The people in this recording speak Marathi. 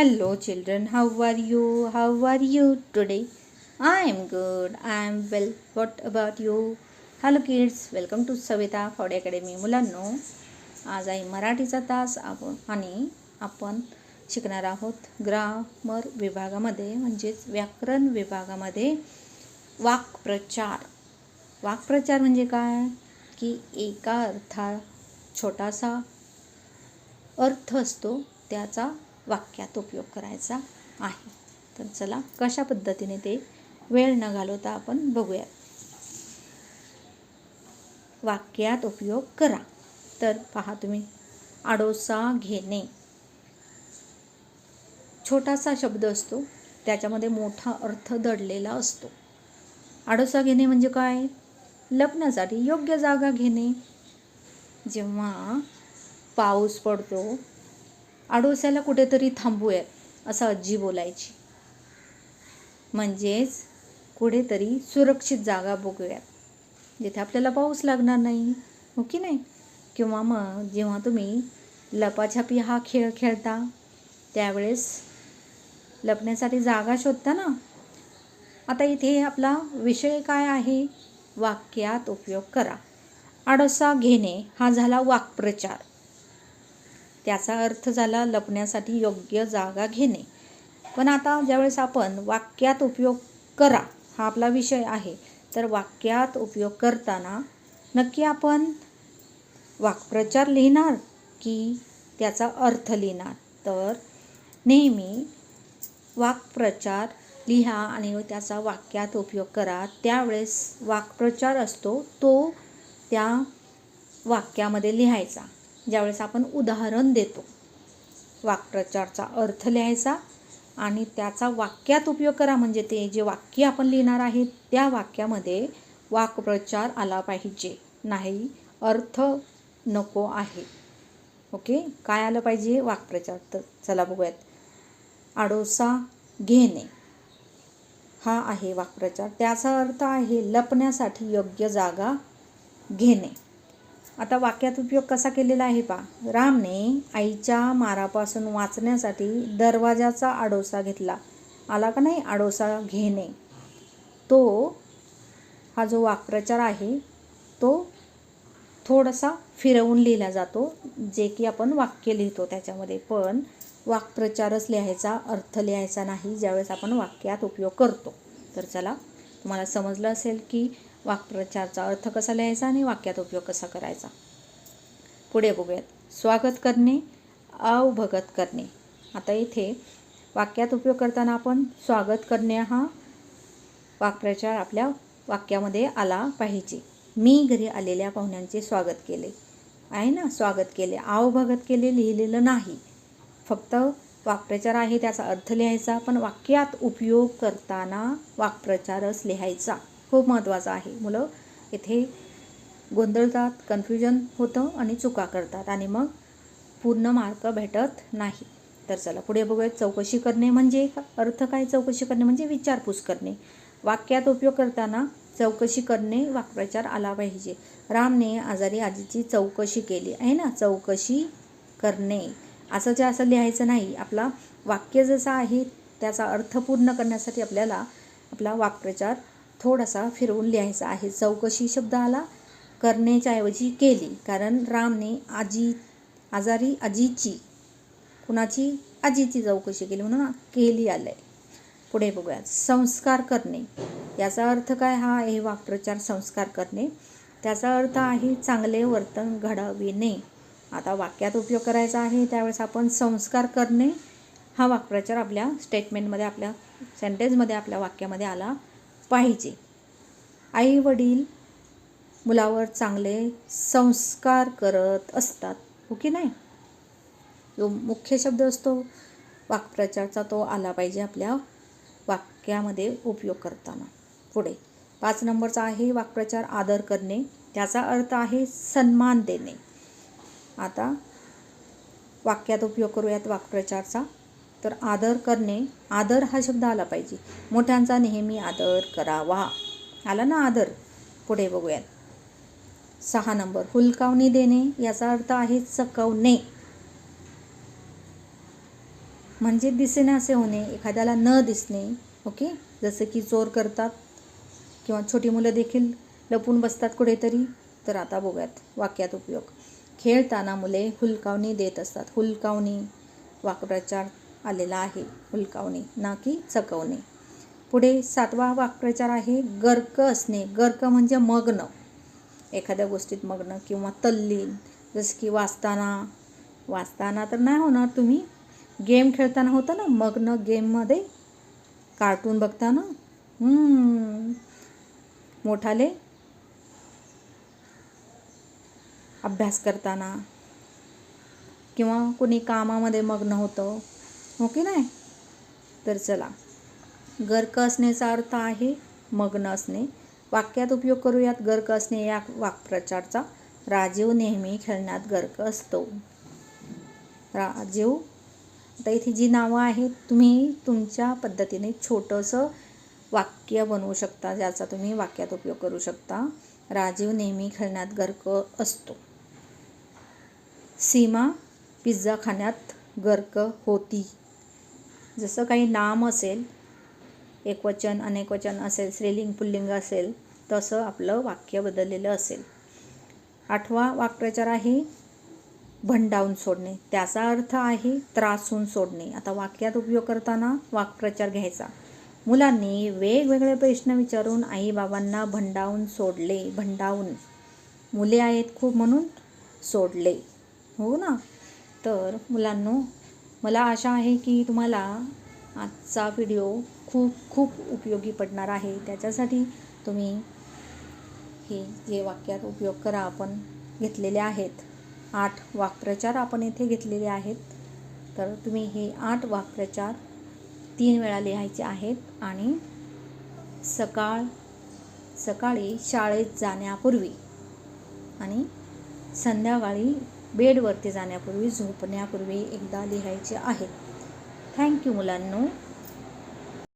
Hello, children. How are you? How are you today? I am good. I am well. What about you? Hello kids welcome to Savita Phawde academy मुलांनो आज आहे मराठीचा तास आपण आणि आपण शिकणार आहोत ग्रामर विभागामध्ये म्हणजेच व्याकरण विभागामध्ये वाक्प्रचार वाक्प्रचार म्हणजे काय की एका अर्था छोटासा अर्थ असतो त्याचा वाक्यात उपयोग करायचा आहे. तर चला कशा पद्धतीने ते वेळ न घालवता आपण बघूया. वाक्यात उपयोग करा. तर पहा तुम्ही आडोसा घेणे. छोटासा शब्द असतो त्याच्यामध्ये मोठा अर्थ दडलेला असतो. आडोसा घेणे म्हणजे काय? लग्नासाठी योग्य जागा घेणे. जेव्हा पाऊस पडतो आडोस्याला कुठेतरी थांबूयात असं आजी बोलायची. म्हणजेच कुठेतरी सुरक्षित जागा बघूयात जिथे आपल्याला पाऊस लागणार नाही हो की नाही? किंवा मग जेव्हा तुम्ही लपाछपी हा खेळ खेळता त्यावेळेस लपण्यासाठी जागा शोधता ना? आता इथे आपला विषय काय आहे? वाक्यात उपयोग करा. आडोसा घेणे हा झाला वाक्प्रचार. त्याचा अर्थ झाला लपण्यासाठी योग्य जागा घेणे. पण आता ज्यावेळेस आपण वाक्यात उपयोग करा हा आपला विषय आहे. तर वाक्यात उपयोग करताना नक्की आपण वाक्प्रचार लिहिणार की त्याचा अर्थ लिहिणार? तर नेहमी वाक्प्रचार लिहा आणि त्याचा वाक्यात उपयोग करा. त्यावेळेस वाक्प्रचार असतो तो त्या वाक्यामध्ये लिहायचा. ज्यावेळेस आपण उदाहरण देतो. वाक्प्रचारचा अर्थ लिहायचा आणि त्याचा वाक्यात उपयोग करा. म्हणजे ते जे वाक्य आपण लिहिणार आहे त्या वाक्यामध्ये वाक्प्रचार आला पाहिजे. नाही अर्थ नको आहे. ओके? काय आलं पाहिजे? वाक्प्रचार. तर चला बघूयात. आडोसा घेणे. हा आहे वाक्प्रचार. त्याचा अर्थ आहे लपण्यासाठी योग्य जागा घेणे. आता वाक्यात उपयोग कसा केलेला आहे पा रामने आईच्या मारापासून वाचण्यासाठी दरवाजाचा आडोसा घेतला. आला का नाही आडोसा घेणे? तो हा जो वाक्प्रचार आहे तो थोडासा फिरवून लिहिला जातो जे की आपण वाक्य लिहितो त्याच्यामध्ये. पण वाक्प्रचारच लिहायचा अर्थ लिहायचा नाही ज्यावेळेस आपण वाक्यात उपयोग करतो. तर चला तुम्हाला समजलं असेल की वाक्प्रचारचा अर्थ कसा लिहायचा आणि वाक्यात उपयोग कसा करायचा? पुढे बघूयात. स्वागत करणे अवभगत करणे. आता इथे वाक्यात उपयोग करताना आपण स्वागत करणे हा वाक्प्रचार आपल्या वाक्यामध्ये आला पाहिजे. मी घरी आलेल्या पाहुण्यांचे स्वागत केले. आहे ना? स्वागत केले. आवभगत केले लिहिलेलं नाही. फक्त वाक्प्रचार आहे त्याचा अर्थ लिहायचा पण वाक्यात उपयोग करताना वाक्प्रचारच लिहायचा. खूप महत्त्वाचं आहे. मुलं इथे गोंधळतात कन्फ्युजन होतं आणि चुका करतात आणि मग पूर्ण मार्क भेटत नाही. तर चला पुढे बघूयात. चौकशी करणे म्हणजे अर्थ काय? चौकशी करणे म्हणजे विचारपूस करणे. वाक्यात उपयोग करताना चौकशी करणे वाक्प्रचार आला पाहिजे. रामने आजारी आजीची चौकशी केली. आहे ना? चौकशी करणे. असं जे असं लिहायचं नाही. आपला वाक्य जसं आहे त्याचा अर्थ पूर्ण करण्यासाठी आपल्याला आपला वाक्प्रचार थोडासा फिरवून लिहायचा आहे. चौकशी शब्द आला करण्याच्या ऐवजी केली. कारण रामने आजी आजारी आजीची कुणाची? आजीची चौकशी केली म्हणून केली आलंय. पुढे बघूयात. संस्कार करणे. याचा अर्थ काय? हा आहे वाक्प्रचार संस्कार करणे. त्याचा अर्थ आहे चांगले वर्तन घडविणे. आता वाक्यात उपयोग करायचा आहे. त्यावेळेस आपण संस्कार करणे हा वाक्प्रचार आपल्या स्टेटमेंटमध्ये आपल्या सेंटेन्समध्ये आपल्या वाक्यामध्ये आला. पाहिजे. आई वडील मुलावर चांगले संस्कार करत असतात हो की नाही? जो मुख्य शब्द असतो वाक्प्रचारचा तो आला पाहिजे आपल्या वाक्यामध्ये उपयोग करताना. पुढे. पाच नंबरचा आहे वाक्प्रचार आदर करणे. त्याचा अर्थ आहे सन्मान देणे. आता वाक्यात उपयोग करूयात वाक्प्रचारचा. तर आदर करणे आदर हा शब्द आला पाहिजे. मोठ्यांचा नेहमी आदर करावा. आला ना आदर? पुढे बघूयात. सहा नंबर हुलकावणी देणे याचा अर्थ आहे चकवणे. म्हणजे दिसेना असे होणे एखाद्याला न दिसणे ओके? जसं की चोर करतात किंवा छोटी मुलं देखील लपून बसतात कुठेतरी. तर आता बघूयात वाक्यात उपयोग. खेळताना मुले हुलकावणी देत असतात. हुलकावणी वाक्प्रचार आलेला आहे. हुलकावणे ना की चकवणे. पुढे सातवा वाक्प्रचार आहे गर्क असणे. गर्क म्हणजे मग्न. एखाद्या गोष्टीत मग्न किंवा तल्लीन जसं की वाचताना. वाचताना तर नाही होणार तुम्ही. गेम खेळताना होतं ना मग्न गेममध्ये? कार्टून बघताना? मोठाले? अभ्यास करताना. किंवा कोणी कामामध्ये मग्न होतं. हो की नाही? तर चला. गर्क असण्याचा अर्थ आहे मग्न असणे. वाक्यात उपयोग करूयात गर्क असणे या वाक्प्रचारचा. राजीव नेहमी खेळण्यात गर्क असतो. राजीव आता इथे जी नावं आहेत तुम्ही तुमच्या पद्धतीने छोटंसं वाक्य बनवू शकता ज्याचा तुम्ही वाक्यात उपयोग करू शकता. राजीव नेहमी खेळण्यात गर्क असतो. सीमा पिझ्झा खाण्यात गर्क होती. जसं काही नाम असेल एकवचन अनेकवचन असेल स्त्रीलिंग पुल्लिंग असेल तसं आपलं वाक्य बदललेलं असेल. आठवा वाक्प्रचार आहे भंडावून सोडणे. त्याचा अर्थ आहे त्रासून सोडणे. आता वाक्यात उपयोग करताना वाक्प्रचार घ्यायचा. मुलांनी वेगवेगळे प्रश्न विचारून आईबाबांना भंडावून सोडले. भंडावून. मुले आहेत खूप म्हणून सोडले. हो ना? तर मुलांनो मला आशा आहे की तुम्हाला आजचा व्हिडिओ खूप खूप उपयोगी पडणार आहे. त्याच्यासाठी तुम्ही हे जे वाक्यात उपयोग करा आपण घेतलेले आहेत. आठ वाक्प्रचार आपण येथे घेतलेले आहेत. तर तुम्ही हे आठ वाक्प्रचार तीन वेळा लिहायचे आहेत आणि सकाळ सकाळी शाळेत जाण्यापूर्वी आणि संध्याकाळी बेडवरती जाण्यापूर्वी झोपण्यापूर्वी एकदा लिहायचे आहेत थँक्यू मुलांनो.